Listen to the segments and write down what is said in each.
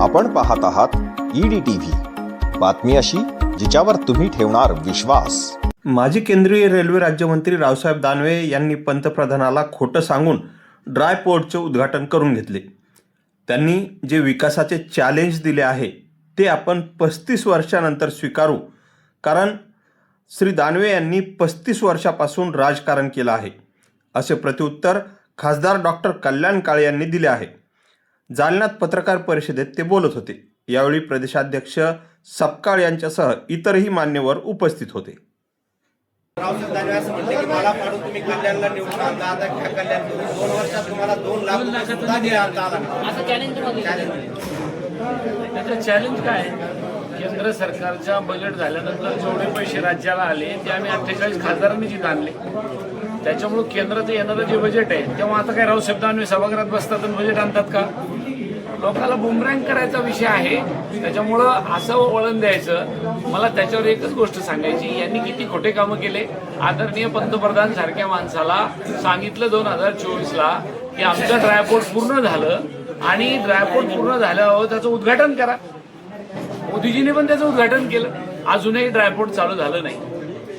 आपण पाहत आहात ईडी टीव्ही बातमी अशी जिच्यावर तुम्ही ठेवणार विश्वास. माजी केंद्रीय रेल्वे राज्यमंत्री रावसाहेब दानवे यांनी पंतप्रधानाला खोटं सांगून ड्राय पोर्टचे उद्घाटन करून घेतले. त्यांनी जे विकासाचे चॅलेंज दिले आहे ते आपण पस्तीस वर्षानंतर स्वीकारू. कारण श्री दानवे यांनी पस्तीस वर्षापासून राजकारण केलं आहे. असे प्रत्युत्तर खासदार डॉक्टर कल्याण काळे यांनी दिले आहे. जालन्यात पत्रकार परिषदेत ते बोलत होते. यावेळी प्रदेशाध्यक्ष सपकाळ यांच्यासह इतरही मान्यवर उपस्थित होते. रावसाहेब दानवे असं म्हणले की मला पाडून तुम्ही कल्याणला निवडून आणला आता घ्या कल्याण करून दोन वर्षात तुम्हाला दोन लाख रुपये सुद्धा दिले आणता आला. नाही. असं चॅलेंज त्याचं चॅलेंज काय? आहे? केंद्र सरकारच्या बजेट झाल्यानंतर जेवढे पैसे राज्याला आले ते आम्ही अठ्ठेचाळीस खासदारांनी जिथं आणले. त्याच्यामुळं केंद्राचं येणारं जे बजेट आहे तेव्हा आता काय रावसाहेब दानवे सभागृहात बसतात आणि बजेट आणतात का? लोकांना बुमरँग करायचा विषय आहे. त्याच्यामुळं असं वळण द्यायचं. मला त्याच्यावर एकच गोष्ट सांगायची यांनी किती खोटे कामं केले. आदरणीय पंतप्रधान सारख्या माणसाला सांगितलं दोन हजार चोवीसला की आमचं ड्रायपोर्ट पूर्ण झालं आणि ड्रायपोर्ट पूर्ण झाल्यावर त्याचं उद्घाटन करा. मोदीजीने पण त्याचं उद्घाटन केलं. अजूनही ड्रायपोर्ट चालू झालं नाही.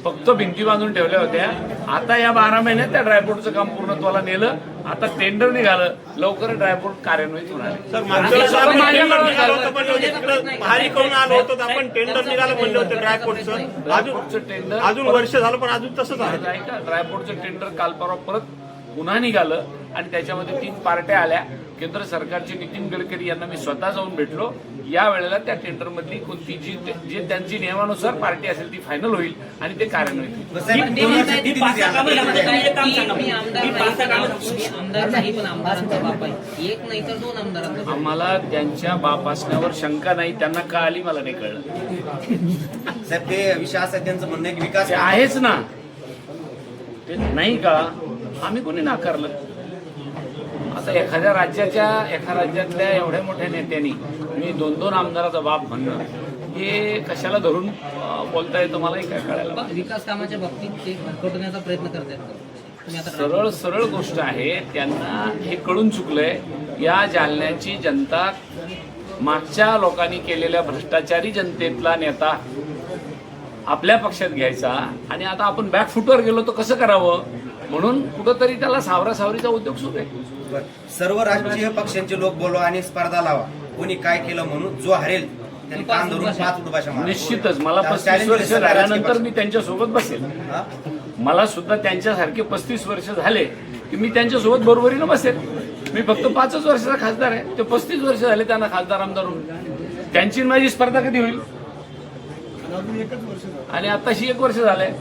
फक्त भिंती बांधून ठेवल्या होत्या. आता या बारा महिन्यात त्या ड्रायपोर्टचं काम पूर्णत्वाला नेलं. आता टेंडर निघालं. लवकर ड्रायपोर्ट कार्यान्वित होणार आपण टेंडर निघालं म्हणलं होतं टेंडर निघालं म्हणलं होतं ड्रायपोर्टचं अजून ड्रायपोर्टचं टेंडर अजून वर्ष झालं पण अजून तसंच आहे. ऐका ड्रायपोर्टचं टेंडर काल परवा परत पुन्हा निघालं. आणि त्याच्यामध्ये तीन पार्ट्या आल्या. केंद्र सरकारचे नितीन गडकरी यांना मी स्वतः जाऊन भेटलो. या वेळेला त्या टेंडर मधली कोणती जी जे त्यांची नियमानुसार पार्टी असेल ती फायनल होईल आणि ते कार्यान्वित होईल. आम्हाला त्यांच्या बाप असण्यावर शंका नाही. त्यांना का आली मला नाही कळलं. साहेब ते असं आहे, त्यांचं म्हणणं विकास आहेच ना. ते नाही का? आम्ही कोणी नाकारलं? आता एखाद्या राज्याच्या एका राज्यातल्या एवढ्या मोठ्या नेत्यांनी मी दोन दोन आमदाराचा बाप म्हणणं हे कशाला धरून बोलता येतं मलाही काय कळायला विकास कामाच्या बाबतीत ते भरकटवण्याचा प्रयत्न आता सरळ सरळ गोष्ट आहे त्यांना हे कळून चुकलंय या जालन्याची जनता मागच्या लोकांनी केलेल्या भ्रष्टाचारी जनतेतला नेता आपल्या पक्षात घ्यायचा आणि आता आपण बॅकफुटवर गेलो तर कसं करावं? म्हणून कुठंतरी त्याला सावरा सावरीचा उद्योग सुरू आहे. सर्व राजकीय पक्षांचे लोक बोलवा आणि स्पर्धा लावा. कोणी काय केलं म्हणून जो हरेल त्यांनी कान धरून पाच उठभाषा मारा. निश्चितच. मला त्याला पस्तीस challenge वर्ष राजकीय झाल्यानंतर. मी त्यांच्यासोबत बसेल. हा? मला सुद्धा त्यांच्यासारखे पस्तीस वर्ष झाले की मी त्यांच्यासोबत बरोबरीनं बसेल. मी फक्त पाचच वर्षाचा खासदार आहे. ते पस्तीस वर्ष झाले त्यांना खासदार आमदार होऊन. त्यांची आणि माझी स्पर्धा कधी होईल? आणि आताशी एक वर्ष झालंय.